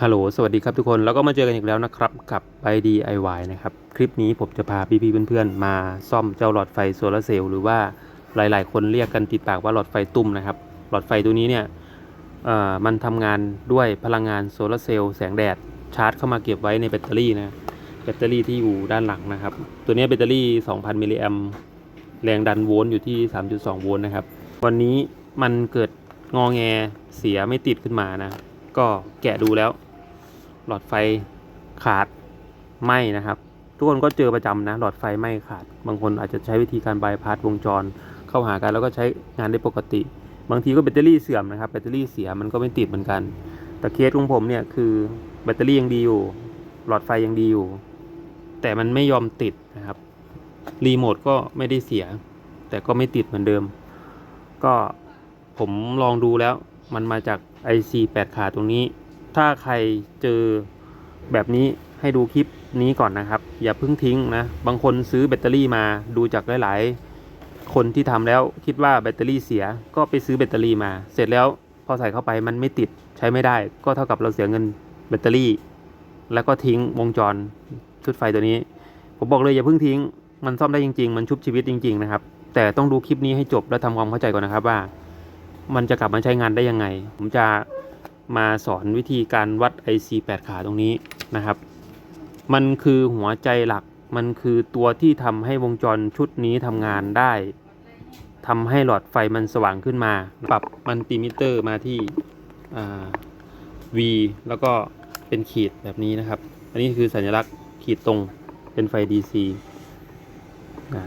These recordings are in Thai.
ฮัลโหล สวัสดีครับทุกคน แล้วก็มาเจอกันอีกแล้วนะครับ กับ i DIY นะครับ คลิปนี้ผมจะพาพี่ๆเพื่อนๆ มาซ่อมเจ้าหลอดไฟโซลาร์เซลล์หรือว่าหลายๆ คนเรียกกันติดปากว่าหลอดไฟตุ้มนะครับ หลอดไฟตัวนี้เนี่ยมันทำงานด้วยพลังงานโซลาร์เซลล์แสงแดดชาร์จเข้ามาเก็บไว้ในแบตเตอรี่นะ แบตเตอรี่ที่อยู่ด้านหลังนะครับ ตัวนี้แบตเตอรี่ 2,000 มิลลิแอมแรงดันโวลต์อยู่ที่ 3.2 โวลต์นะครับ วันนี้มันเกิดงอแงเสียไม่ติดขึ้นมานะ ก็แกะดูแล้ว หลอดไฟขาดไหมนะครับ ทุกคนก็เจอประจำนะ หลอดไฟไหมขาด บางคนอาจจะใช้วิธีการบายพาสวงจร เข้าหากันแล้วก็ใช้งานได้ปกติ บางทีก็แบตเตอรี่เสื่อมนะครับ แบตเตอรี่เสียมันก็ไม่ติดเหมือนกัน แต่เคสของผมเนี่ยคือแบตเตอรี่ยังดีอยู่ หลอดไฟยังดีอยู่ แต่มันไม่ยอมติดนะครับ รีโมทก็ไม่ได้เสีย แต่ก็ไม่ติดเหมือนเดิม ก็ผมลองดูแล้ว มันมาจาก IC 8 ขาตรงนี้ ถ้าใครเจอแบบนี้ให้ดูคลิปนี้ก่อนนะครับ อย่าเพิ่งทิ้งนะ บางคนซื้อแบตเตอรี่มาดูจากหลาย ๆ คนที่ทำแล้วคิดว่าแบตเตอรี่เสียก็ไปซื้อแบตเตอรี่มา เสร็จแล้วพอใส่เข้าไปมันไม่ติดใช้ไม่ได้ ก็เท่ากับเราเสียเงินแบตเตอรี่ แล้วก็ทิ้งวงจรชุดไฟตัวนี้ ผมบอกเลยอย่าเพิ่งทิ้ง มันซ่อมได้จริง ๆ มันชุบชีวิตจริง ๆ นะครับ แต่ต้องดูคลิปนี้ให้จบแล้วทำความเข้าใจก่อนนะครับว่า มันจะกลับมาใช้งานได้ยังไง ผมจะมาสอนวิธีการวัด IC 8 ขาตรงนี้นะครับ มันคือหัวใจหลัก มันคือตัวที่ทำให้วงจรชุดนี้ทำงานได้ทำให้หลอดไฟมันสว่างขึ้นมา ปรับมัลติมิเตอร์มาที่ V แล้วก็เป็นขีดแบบนี้นะครับ อันนี้คือสัญลักษณ์ขีดตรงเป็นไฟ DC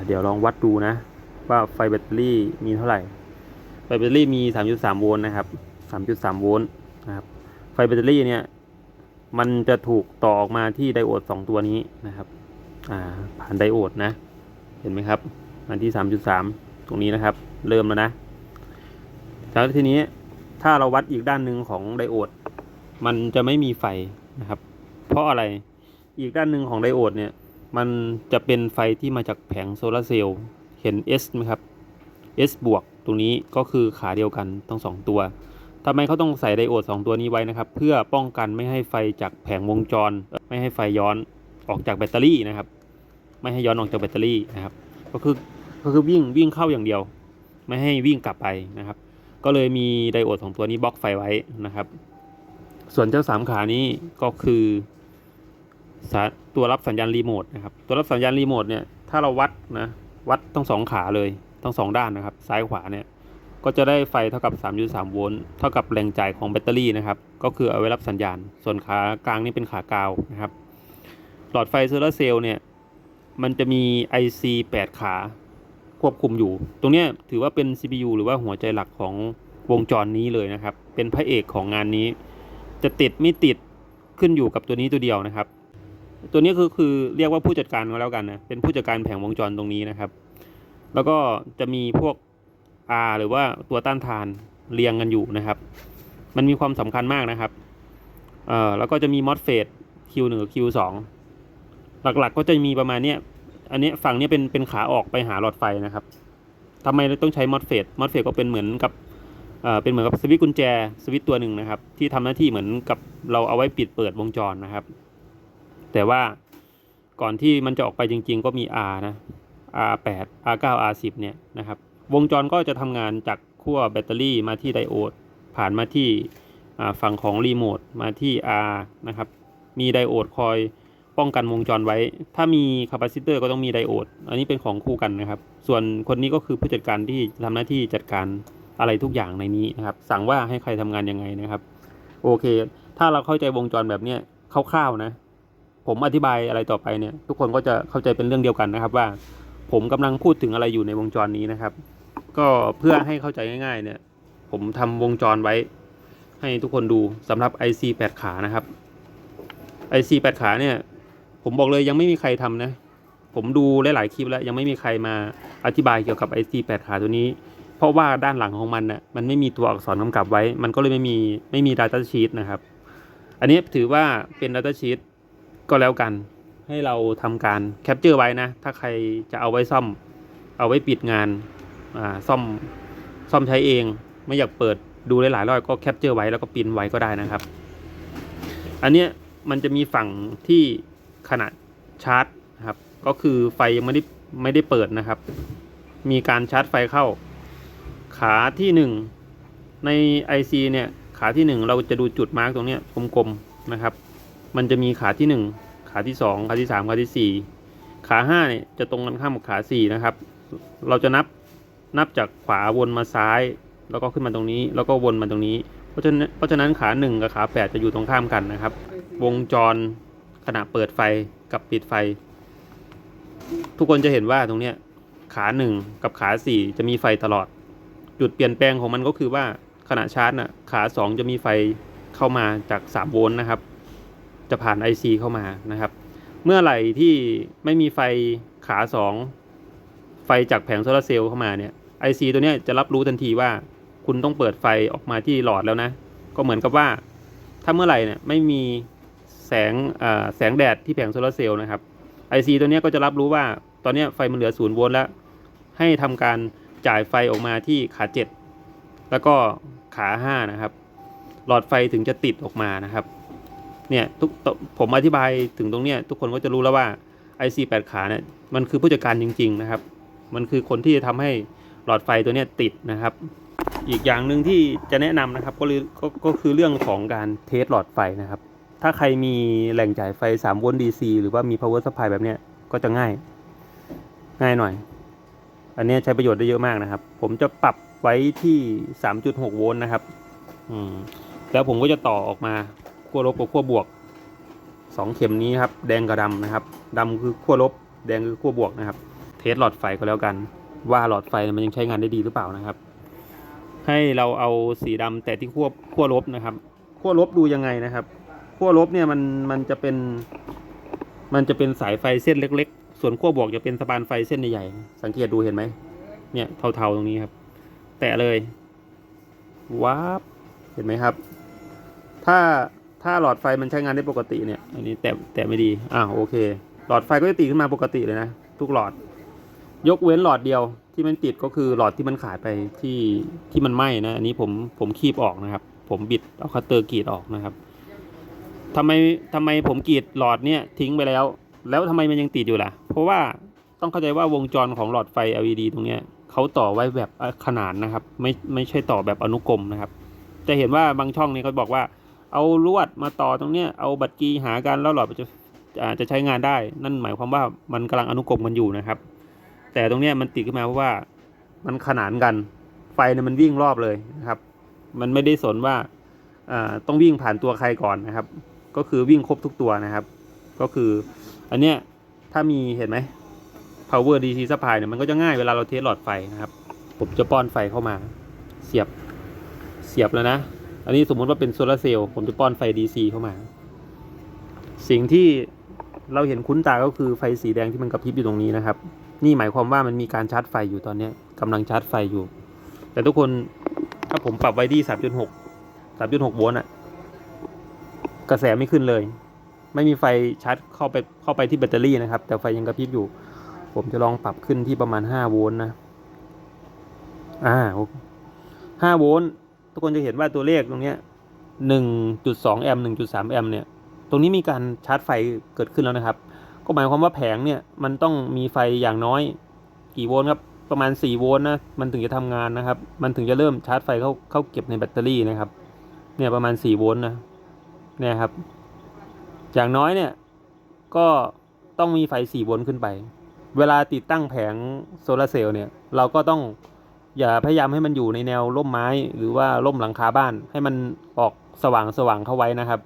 เดี๋ยวลองวัดดูนะ ว่าไฟแบตเตอรี่มีเท่าไหร่ ไฟแบตเตอรี่มี 3.3 โวลต์นะครับ 3.3 โวลต์นะครับ ไฟแบตเตอรี่เนี่ย มันจะถูกต่อออกมาที่ไดโอด 2 ตัวนี้นะครับ อ่า ผ่านไดโอดนะ เห็นไหมครับ อันที่ 3.3 ตรงนี้นะครับ เริ่มแล้วนะ แล้วทีนี้ถ้าเราวัดอีกด้านหนึ่งของไดโอด มันจะไม่มีไฟนะครับ เพราะอะไร อีกด้านหนึ่งของไดโอดเนี่ย มันจะเป็นไฟที่มาจากแผงโซลาร์เซลล์ เห็น S ไหมครับ S บวก ตรงนี้ก็คือขาเดียวกันทั้งสองตัวทำไมเขาต้องใส่ไดโอด 2 ตัวนี้ไว้นะครับ เพื่อป้องกันไม่ให้ไฟจากแผงวงจร ไม่ให้ไฟย้อนออกจากแบตเตอรี่นะครับ ไม่ให้ย้อนออกจากแบตเตอรี่นะครับ ก็คือก็คือวิ่งวิ่งเข้าอย่างเดียว ไม่ให้วิ่งกลับไปนะครับ ก็เลยมีไดโอดสองตัวนี้บล็อกไฟไว้นะครับ ส่วนเจ้าสามขานี้ก็คือตัวรับสัญญาณรีโมทนะครับตัวรับสัญญาณรีโมทเนี่ยถ้าเราวัดนะวัดทั้งสองขาเลย ทั้งสองด้านนะครับซ้ายขวาเนี่ยก็จะได้ไฟเท่ากับ 3.3 โวลต์เท่ากับแรงจ่ายของแบตเตอรี่นะครับ ก็คือเอาไว้รับสัญญาณ ส่วนขากลางนี่เป็นขากาวนะครับ หลอดไฟโซลาเซลล์เนี่ย มันจะมี IC 8 ขาควบคุมอยู่ ตรงนี้ถือว่าเป็น CPU หรือว่าหัวใจหลักของวงจรนี้เลยนะครับ เป็นพระเอกของงานนี้ จะติดไม่ติดขึ้นอยู่กับตัวนี้ตัวเดียวนะครับ ตัวนี้คือคือเรียกว่าผู้จัดการก็แล้วกันนะ เป็นผู้จัดการแผงวงจรตรงนี้นะครับ แล้วก็จะมีพวก R หรือว่าตัวต้านทานเรียงกันอยู่นะครับ มันมีความสำคัญมากนะครับเอ่อแล้วก็จะมี MOSFET Q1 กับ Q2 หลักๆก็จะมีประมาณเนี้ยอันนี้ฝั่งนี้เป็นเป็นขาออกไปหาหลอดไฟนะครับทำไมเราต้องใช้ MOSFET MOSFET ก็เป็นเหมือนกับเอ่อเป็นเหมือนกับสวิตช์กุญแจสวิตช์ตัวหนึ่งนะครับ ที่ทำหน้าที่เหมือนกับเราเอาไว้ปิดเปิดวงจรนะครับ แต่ว่าก่อนที่มันจะออกไปจริง ๆ ก็มี R นะ R8 R9 R10 เนี่ยนะครับวงจรก็จะทำงานจากขั้วแบตเตอรี่มาที่ไดโอด ผ่านมาที่ฝั่งของรีโมทมาที่ R นะครับมีไดโอดคอยป้องกันวงจรไว้ ถ้ามีคาปาซิเตอร์ก็ต้องมีไดโอด อันนี้เป็นของคู่กันนะครับ ส่วนคนนี้ก็คือผู้จัดการที่ทำหน้าที่จัดการอะไรทุกอย่างในนี้นะครับ สั่งว่าให้ใครทำงานยังไงนะครับ โอเค ถ้าเราเข้าใจวงจรแบบเนี้ยคร่าวๆนะ ผมอธิบายอะไรต่อไปเนี่ย ทุกคนก็จะเข้าใจเป็นเรื่องเดียวกันนะครับว่า ผมกำลังพูดถึงอะไรอยู่ในวงจรนี้นะครับ ก็เพื่อให้เข้าใจง่าย ๆ เนี่ย ผมทำวงจรไว้ ให้ทุกคนดูสำหรับ IC 8 ขานะครับ IC 8 ขาเนี่ย ผมบอกเลยยังไม่มีใครทำนะ ผมดูหลายๆคลิปแล้วยังไม่มีใครมาอธิบายเกี่ยวกับ IC 8 ขาตัวนี้ เพราะว่าด้านหลังของมันน่ะมันไม่มีตัวอักษรกำกับไว้ มันก็เลยไม่มีไม่มี Data Sheet นะครับ อันนี้ถือว่าเป็น Data Sheet ก็แล้วกัน ให้เราทำการแคปเจอร์ไว้นะ ถ้าใครจะเอาไว้ซ่อม เอาไว้ปิดงานอ่าซ่อมซ่อมใช้เอง ไม่อยากเปิดดูหลายๆรอบก็แคปเจอร์ไว้แล้วก็ปิ้นไว้ก็ได้นะครับ อันเนี้ยมันจะมีฝั่งที่ขนาดชาร์จนะครับ ก็คือไฟยังไม่ได้ไม่ได้เปิดนะครับ มีการชาร์จไฟเข้า ขาที่หนึ่งใน IC เนี่ยขาที่หนึ่งเราจะดูจุดมาร์กตรงเนี้ยกลมๆนะครับ มันจะมีขาที่หนึ่ง ขาที่สองขาที่สามขาที่สี่ขาห้าเนี่ยจะตรงกันข้ามกับขาสี่นะครับ เราจะนับนับจากขวาวนมาซ้าย แล้วก็ขึ้นมาตรงนี้ แล้วก็วนมาตรงนี้ เพราะฉะนั้นเพราะฉะนั้นขาหนึ่งกับขาแปดจะอยู่ตรงข้ามกันนะครับ วงจรขณะเปิดไฟกับปิดไฟ ทุกคนจะเห็นว่าตรงเนี้ยขาหนึ่งกับขาสี่จะมีไฟตลอด จุดเปลี่ยนแปลงของมันก็คือว่าขณะชาร์จน่ะขาสองจะมีไฟเข้ามาจาก 3 โวลต์นะครับ จะผ่าน IC เข้ามานะครับ เมื่อไหร่ที่ไม่มีไฟขาสองไฟจากแผงโซลาร์เซลล์เข้ามาเนี่ย IC ตัวนี้จะรับรู้ทันทีว่าคุณต้องเปิดไฟออกมาที่หลอดแล้วนะ ก็เหมือนกับว่า ถ้าเมื่อไหร่เนี่ยไม่มีแสงแสงแดดที่แผงโซลาร์เซลล์นะครับ IC ตัวนี้ก็จะรับรู้ว่าตอนนี้ไฟมันเหลือศูนย์โวลต์แล้ว ให้ทำการจ่ายไฟออกมาที่ขาเจ็ดแล้วก็ขาห้านะครับ หลอดไฟถึงจะติดออกมานะครับ เนี่ยทุกผมอธิบายถึงตรงเนี้ยทุกคนก็จะรู้แล้วว่า IC 8 ขาเนี่ยมันคือผู้จัดการจริง ๆ นะครับ มันคือคนที่จะทำให้หลอดไฟตัวเนี้ยติดนะครับ อีกอย่างหนึ่งที่จะแนะนำนะครับก็คือก็ก็คือเรื่องของการเทสหลอดไฟนะครับ ถ้าใครมีแหล่งจ่ายไฟ3โวลต์ DC หรือว่ามี power supply แบบเนี้ยก็จะง่าย ง่ายหน่อย อันนี้ใช้ประโยชน์ได้เยอะมากนะครับ ผมจะปรับไว้ที่ 3.6 โวลต์นะครับ อืม แล้วผมก็จะต่อออกมา ขั้วลบกับขั้วบวกสองเข็มนี้ครับ แดงกับดำนะครับดำคือขั้วลบ แดงคือขั้วบวกนะครับ เทสหลอดไฟก็แล้วกัน ว่าหลอดไฟมันยังใช้งานได้ดีหรือเปล่านะครับ ให้เราเอาสีดำแต่ที่ขั้วขั้วลบนะครับ ขั้วลบดูยังไงนะครับขั้วลบเนี่ยมันมันจะเป็น มันจะเป็นสายไฟเส้นเล็ก ๆ ส่วนขั้วบวกจะเป็นสะพานไฟเส้นใหญ่ๆสังเกตดูเห็นไหมเนี่ยเทาๆตรงนี้ครับ แตะเลยว้าบเห็นไหมครับ ถ้า ถ้าหลอดไฟมันใช้งานได้ปกติเนี่ย อันนี้แตะแตะไม่ดี อ่าโอเค หลอดไฟก็จะติดขึ้นมาปกติเลยนะ ทุกหลอด ยกเว้นหลอดเดียวที่มันติดก็คือหลอดที่มันขาดไปที่ที่มันไหม้นะ อันนี้ผมผมคีบออกนะครับ ผมบิดเอาคัตเตอร์กรีดออกนะครับทำไมทำไมผมกรีดหลอดเนี่ยทิ้งไปแล้ว แล้วทำไมมันยังติดอยู่ล่ะ เพราะว่าต้องเข้าใจว่าวงจรของหลอดไฟ LED ตรงเนี้ยเขาต่อไว้แบบขนานนะครับ ไม่ไม่ใช่ต่อแบบอนุกรมนะครับ จะเห็นว่าบางช่องนี้เขาบอกว่า เอาลวดมาต่อตรงเนี้ยเอาบัตรกีหากันแล้วหลอดจะจะใช้งานได้ นั่นหมายความว่ามันกำลังอนุกรมกันอยู่นะครับ แต่ตรงเนี้ยมันติดขึ้นมาเพราะว่ามันขนานกันไฟเนี่ยมันวิ่งรอบเลยนะครับ มันไม่ได้สนว่าอ่าต้องวิ่งผ่านตัวใครก่อนนะครับ ก็คือวิ่งครบทุกตัวนะครับ ก็คืออันเนี้ยถ้ามีเห็นไหม power DC supply เนี่ยมันก็จะง่ายเวลาเราเทสหลอดไฟนะครับ ผมจะป้อนไฟเข้ามา เสียบเสียบแล้วนะ อันนี้สมมติว่าเป็นโซลาร์เซลล์ผมจะป้อนไฟ DC เข้ามา สิ่งที่เราเห็นคุ้นตาก็คือไฟสีแดงที่มันกระพริบอยู่ตรงนี้นะครับ นี่หมายความว่ามันมีการชาร์จไฟอยู่ตอนนี้ยกำลังชาร์จไฟอยู่ แต่ทุกคนถ้าผมปรับไว้ที่3.6 3.6โวลต์อะกระแสไม่ขึ้นเลย ไม่มีไฟชาร์จเข้าไปเข้าไปที่แบตเตอรี่นะครับ แต่ไฟยังกระพริบอยู่ ผมจะลองปรับขึ้นที่ประมาณ5โวลต์นะ อ่าโอเค5โวลต์ ทุกคนจะเห็นว่าตัวเลขตรงนี้ย1.2แอมป์1.3แอมป์เนี่ย ตรงนี้มีการชาร์จไฟเกิดขึ้นแล้วนะครับ ก็หมายความว่าแผงเนี่ยมันต้องมีไฟอย่างน้อยกี่โวลต์ครับ ประมาณ4โวลต์นะ มันถึงจะทำงานนะครับ มันถึงจะเริ่มชาร์จไฟเข้าเข้าเก็บในแบตเตอรี่นะครับ เนี่ยประมาณ4โวลต์นะ เนี่ยครับ อย่างน้อยเนี่ย ก็ต้องมีไฟ4โวลต์ขึ้นไป เวลาติดตั้งแผงโซลาเซลล์เนี่ย เราก็ต้อง อย่าพยายามให้มันอยู่ในแนวร่มไม้หรือว่าร่มหลังคาบ้าน ให้มันออกสว่างสว่างเข้าไว้นะครับ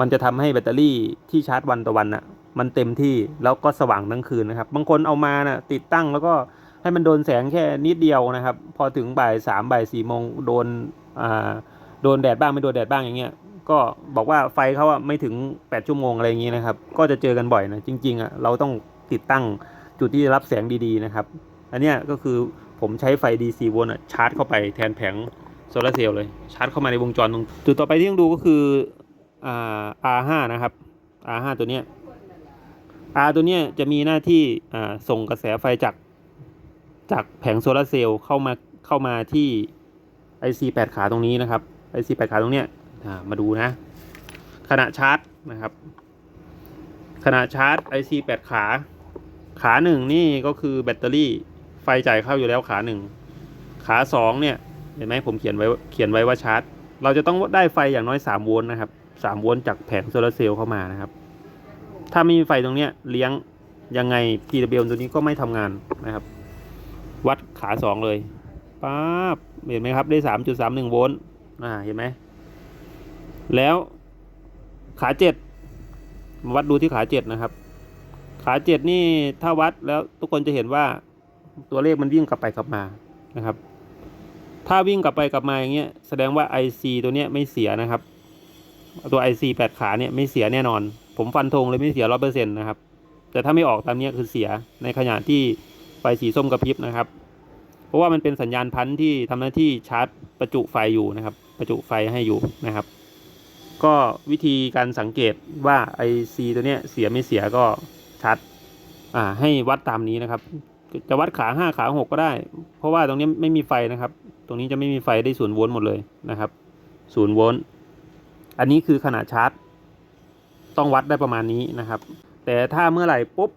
มันจะทำให้แบตเตอรี่ที่ชาร์จวันต่อวันน่ะ มันเต็มที่แล้วก็สว่างทั้งคืนนะครับ บางคนเอามาน่ะติดตั้งแล้วก็ให้มันโดนแสงแค่นิดเดียวนะครับ พอถึงบ่ายสามบ่ายสี่โมงโดนอ่าโดนแดดบ้างไม่โดนแดดบ้างอย่างเงี้ยก็บอกว่าไฟเขาอะไม่ถึง 8 ชั่วโมงอะไรอย่างงี้นะครับ ก็จะเจอกันบ่อยนะ จริงๆอะเราต้องติดตั้งจุดที่รับแสงดีๆนะครับ อันนี้ก็คือ ผมใช้ไฟ DC โวลต์อะชาร์จเข้าไปแทนแผงโซลาเซลล์เลย ชาร์จเข้ามาในวงจรตรงจุดต่อไปที่ต้องดูก็คืออ่า R5 นะครับ R5 ตัวเนี้ย R ตัวเนี้ยจะมีหน้าที่อ่าส่งกระแสไฟจากจากแผงโซลาเซลล์เข้ามาเข้ามาที่ IC 8 ขาตรงนี้นะครับ IC 8 ขาตรงเนี้ยมาดูนะ ขณะชาร์จนะครับ ขณะชาร์จ IC 8 ขา ขาหนึ่งนี่ก็คือแบตเตอรี่ ไฟจ่ายเข้าอยู่แล้วขาหนึ่งขาสองเนี่ยเห็นไหมผมเขียนไว้เขียนไว้ว่าชาร์จ เราจะต้องได้ไฟอย่างน้อย 3 โวลต์นะครับ 3 โวลต์จากแผงโซลาร์เซลล์เข้ามานะครับ ถ้าไม่มีไฟตรงเนี้ยเลี้ยงยังไง PWM ตัวนี้ก็ไม่ทำงานนะครับ วัดขาสองเลยป๊าบเห็นไหมครับได้ 3.31 โวลต์อ่าเห็นไหมแล้วขาเจ็ดวัดดูที่ขาเจ็ดนะครับ ขาเจ็ดนี่ถ้าวัดแล้วทุกคนจะเห็นว่า ตัวเลขมันวิ่งกลับไปกลับมานะครับ ถ้าวิ่งกลับไปกลับมาอย่างเงี้ยแสดงว่า IC ตัวเนี้ยไม่เสียนะครับ ตัว IC แปดขาเนี่ยไม่เสียแน่นอน ผมฟันธงเลยไม่เสียร้อเปอร์เซ็นต์นะครับ แต่ถ้าไม่ออกตามเนี้ยคือเสียในขณะที่ไฟสีส้มกระพริบนะครับ เพราะว่ามันเป็นสัญญาณพันธุ์ที่ทำหน้าที่ชาร์จประจุไฟอยู่นะครับ ประจุไฟให้อยู่นะครับก็วิธีการสังเกตว่า IC ตัวเนี้ยเสียไม่เสียก็ชัด อ่าให้วัดตามนี้นะครับ จะวัดขาห้าขาหกก็ได้ เพราะว่าตรงนี้ไม่มีไฟนะครับ ตรงนี้จะไม่มีไฟได้ศูนย์โวลต์หมดเลยนะครับศูนย์โวลต์อันนี้คือขนาดชาร์จ ต้องวัดได้ประมาณนี้นะครับ แต่ถ้าเมื่อไหร่ปุ๊บ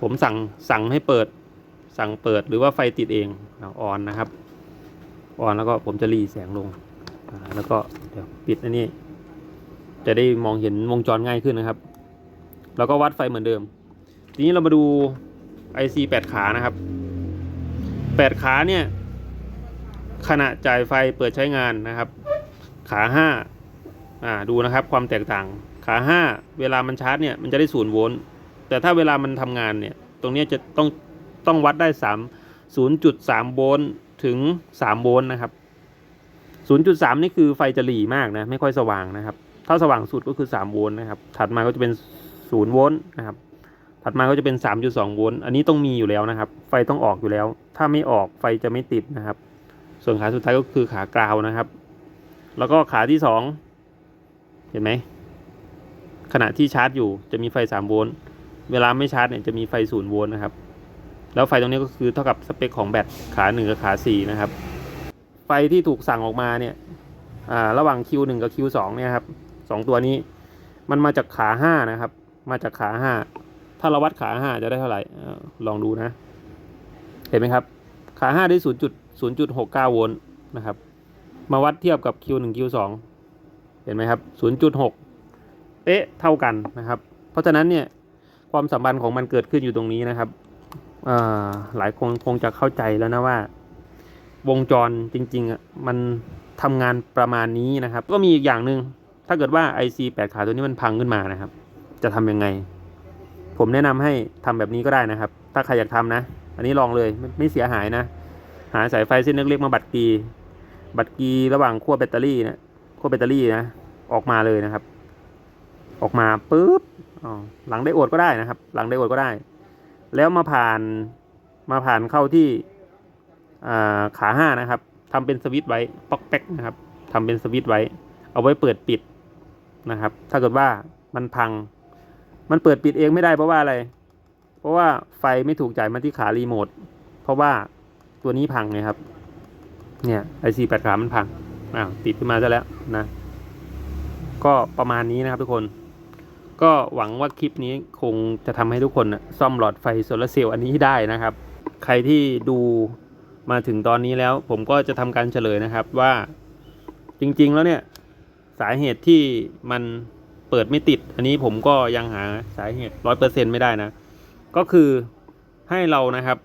ผมสั่งสั่งให้เปิด สั่งเปิดหรือว่าไฟติดเองออนนะครับออนแล้วก็ผมจะรีแสงลงแล้วก็เดี๋ยวปิดอันนี้ จะได้มองเห็นวงจรง่ายขึ้นนะครับ แล้วก็วัดไฟเหมือนเดิม ทีนี้เรามาดู IC 8 ขานะครับ 8 ขาเนี่ย ขณะจ่ายไฟเปิดใช้งานนะครับ ขา5อ่าดูนะครับความแตกต่าง ขา 5 เวลามันชาร์จเนี่ยมันจะได้ศูนย์โวลต์แต่ถ้าเวลามันทำงานเนี่ย ตรงนี้จะต้องต้องวัดได้ 3 0.3 โวลต์ถึง 3 โวลต์นะครับ 0.3 นี่คือไฟจะหลีมากนะ ไม่ค่อยสว่างนะครับ ถ้าสว่างสุดก็คือ 3 โวลต์นะครับ ถัดมาก็จะเป็น 0 โวลต์นะครับ ถัดมาก็จะเป็น 3.2 โวลต์ อันนี้ต้องมีอยู่แล้วนะครับ ไฟต้องออกอยู่แล้ว ถ้าไม่ออกไฟจะไม่ติดนะครับ ส่วนขาสุดท้ายก็คือขากราวนะครับ แล้วก็ขาที่ 2 เห็นไหม ขณะที่ชาร์จอยู่จะมีไฟ 3 โวลต์ เวลาไม่ชาร์จเนี่ยจะมีไฟ 0 โวลต์นะครับ แล้วไฟตรงนี้ก็คือเท่ากับสเปคของแบตขา1กับขา4นะครับ ไฟที่ถูกสั่งออกมาเนี่ยอ่าระหว่าง Q1 กับ Q2 เนี่ยครับสองตัวนี้ มันมาจากขาห้านะครับ มาจากขาห้า ถ้าเราวัดขาห้าจะได้เท่าไหร่ลองดูนะ เห็นไหมครับ ขาห้าได้ศูนย์จุดศูนย์จุดหกเก้าโวลต์นะครับ มาวัดเทียบกับ Q1 Q2 เห็นไหมครับศูนย์จุดหกเป๊ะเท่ากันนะครับ เพราะฉะนั้นเนี่ยความสัมพันธ์ของมันเกิดขึ้นอยู่ตรงนี้นะครับอ่าหลายคนคงจะเข้าใจแล้วนะว่า วงจรจริงๆอะมันทำงานประมาณนี้นะครับ ก็มีอีกอย่างหนึ่งถ้าเกิดว่า IC 8 ขาตัวนี้มันพังขึ้นมานะครับ จะทำยังไง ผมแนะนำให้ทำแบบนี้ก็ได้นะครับ ถ้าใครอยากทำนะ อันนี้ลองเลยไม่ไม่เสียหายนะ หาสายไฟเส้นเล็กๆมาบัดกีบัดกีระหว่างขั้วแบตเตอรี่นะขั้วแบตเตอรี่นะ ออกมาเลยนะครับ ออกมาปุ๊บหลังไดโอดก็ได้นะครับ หลังไดโอดก็ได้ แล้วมาผ่านมาผ่านเข้าที่ขาห้านะครับทำเป็นสวิตช์ไว้ป๊อกแป๊กนะครับทำเป็นสวิตช์ไว้ เอาไว้เปิดปิดนะครับ ถ้าเกิดว่ามันพัง มันเปิดปิดเองไม่ได้เพราะว่าอะไร เพราะว่าไฟไม่ถูกจ่ายมาที่ขารีโมท เพราะว่าตัวนี้พังไงครับ เนี่ยไอซีแปดขามันพัง อ้าวติดขึ้นมาซะแล้วนะ ก็ประมาณนี้นะครับทุกคน ก็หวังว่าคลิปนี้คงจะทำให้ทุกคนนะซ่อมหลอดไฟโซลาร์เซลล์อันนี้ได้นะครับ ใครที่ดูมาถึงตอนนี้แล้ว ผมก็จะทำการเฉลยนะครับว่าจริง ๆ แล้วเนี่ยสาเหตุที่มัน เปิดไม่ติด อันนี้ผมก็ยังหาสาเหตุร้อยเปอร์เซ็นไม่ได้นะ ก็คือให้เรานะครับ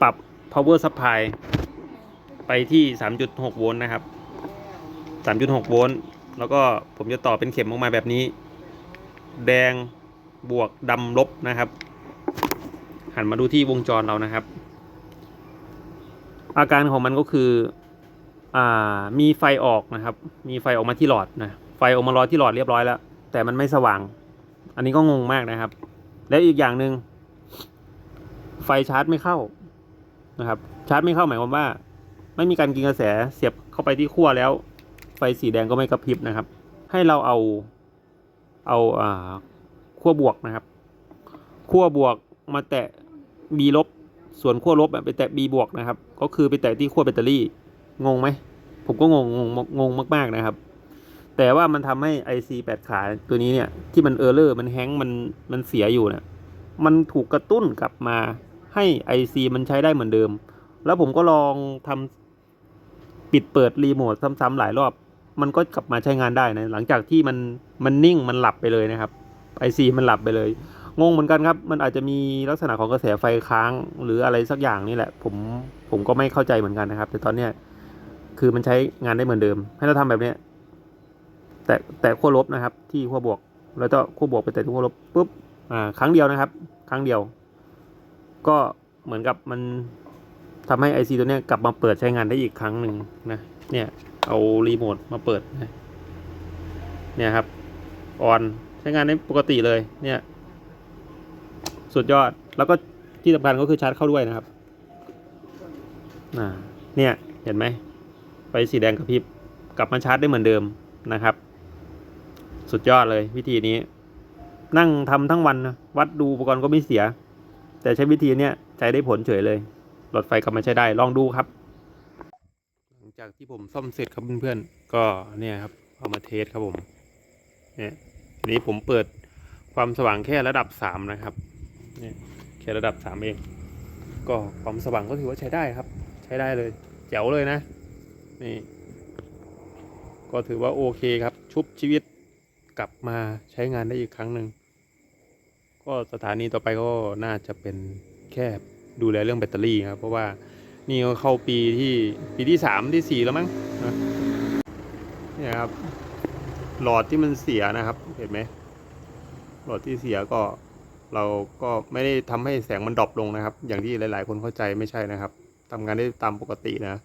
ปรับ power supply ไปที่ 3.6 โวลต์นะครับ 3.6 โวลต์แล้วก็ผมจะต่อเป็นเข็มออกมาแบบนี้ แดงบวกดำลบนะครับ หันมาดูที่วงจรเรานะครับ อาการของมันก็คือ อ่ามีไฟออกนะครับ มีไฟออกมาที่หลอดนะ ไฟออกมาลอยที่หลอดเรียบร้อยแล้ว แต่มันไม่สว่าง อันนี้ก็งงมากนะครับ แล้วอีกอย่างหนึ่งไฟชาร์จไม่เข้านะครับ ชาร์จไม่เข้าหมายความว่า ไม่มีการกินกระแสเสียบเข้าไปที่ขั้วแล้ว ไฟสีแดงก็ไม่กระพริบนะครับ ให้เราเอาเอาอ่าขั้วบวกนะครับขั้วบวกมาแตะ B ลบส่วนขั้วลบไปแตะ B บวกนะครับ ก็คือไปแตะที่ขั้วแบตเตอรี่งงไหมผมก็งงงงงงมากๆนะครับ แต่ว่ามันทำให้ IC 8 ขาตัวนี้เนี่ย ที่มันเออร์เลอร์มันแฮงก์มันมันเสียอยู่เนี่ยมันถูกกระตุ้นกลับมาให้ IC มันใช้ได้เหมือนเดิม แล้วผมก็ลองทำปิดเปิดรีโมทซ้ำๆหลายรอบ มันก็กลับมาใช้งานได้นะหลังจากที่มันมันนิ่งมันหลับไปเลยนะครับ IC มันหลับไปเลย งงเหมือนกันครับ มันอาจจะมีลักษณะของกระแสไฟค้าง หรืออะไรสักอย่างนี่แหละ ผมผมก็ไม่เข้าใจเหมือนกันนะครับ แต่ตอนเนี้ยคือมันใช้งานได้เหมือนเดิม ให้เราทำแบบเนี้ย แต่แต่ขั้วลบนะครับ ที่ขั้วบวก แล้วก็ขั้วบวกไปแต่ขั้วลบปุ๊บอ่าครั้งเดียวนะครับ ครั้งเดียว ก็เหมือนกับมันทำให้ไอซีตัวนี้กลับมาเปิดใช้งานได้อีกครั้งหนึ่งนะเนี่ยเอารีโมทมาเปิดนะเนี่ยครับออนใช้งานได้ปกติเลยเนี่ย สุดยอดแล้วก็ที่สำคัญก็คือชาร์จเข้าด้วยนะครับอ่าเนี่ยเห็นไหมไฟสีแดงกระพริบกลับมาชาร์จได้เหมือนเดิมนะครับ สุดยอดเลยวิธีนี้ นั่งทำทั้งวันนะวัดดูอุปกรณ์ก็ไม่เสีย แต่ใช้วิธีเนี้ยใช้ได้ผลเฉยเลยหลอดไฟกลับมาใช้ได้ลองดูครับ หลังจากที่ผมซ่อมเสร็จครับเพื่อนๆก็เนี่ยครับเอามาเทสครับผมเนี่ยทีนี้ผมเปิดความสว่างแค่ระดับสามนะครับเนี่ยแค่ระดับสามเอง ก็ความสว่างก็ถือว่าใช้ได้ครับ ใช้ได้เลยแจ๋วเลยนะนี่ก็ถือว่าโอเคครับชุบชีวิต กลับมาใช้งานได้อีกครั้งหนึ่ง ก็สถานีต่อไปก็น่าจะเป็นแค่ดูแลเรื่องแบตเตอรี่ครับ เพราะว่านี่ก็เข้าปีที่ปีที่สามที่สี่แล้วมั้งนะเนี่ยครับ หลอดที่มันเสียนะครับ เห็นไหมหลอดที่เสียก็เราก็ไม่ได้ทำให้แสงมันดรอปลงนะครับ อย่างที่หลาย ๆ คนเข้าใจไม่ใช่นะครับทำงานได้ตามปกตินะ